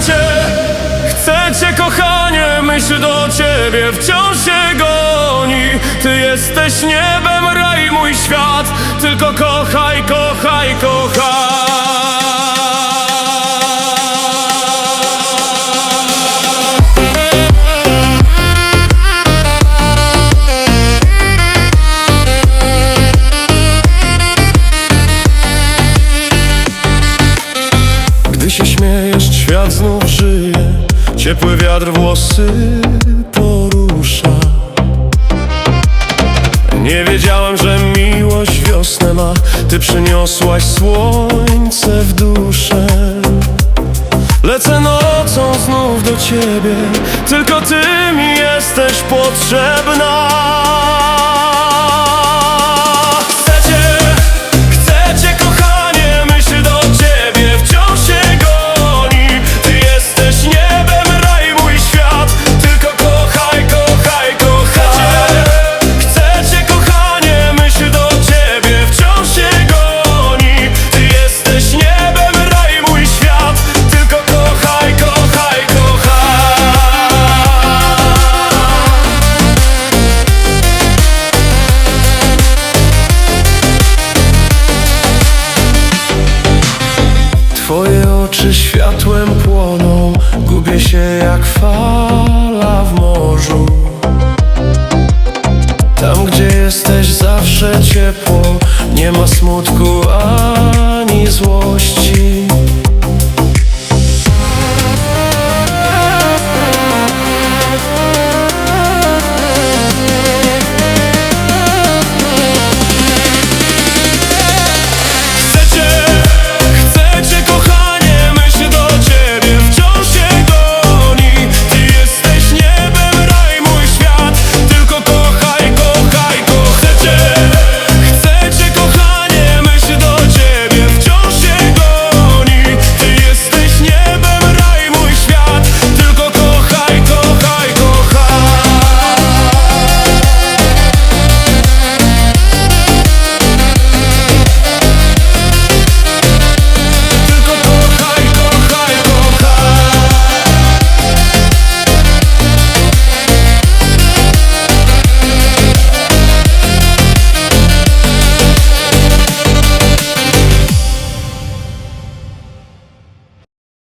chcecie, chcecie kochanie Myśl do ciebie wciąż się goni. Ty jesteś niebem, raj mój świat. Tylko kochaj, kochaj. Świat znów żyje Ciepły wiatr włosy porusza. Nie wiedziałem, że miłość wiosnę ma. Ty przyniosłaś słońce w duszę. Lecę nocą znów do ciebie. Tylko ty mi jesteś potrzebna Twoje oczy światłem płoną Gubię się jak fala w morzu. Tam gdzie jesteś zawsze ciepło Nie ma smutku ani złości.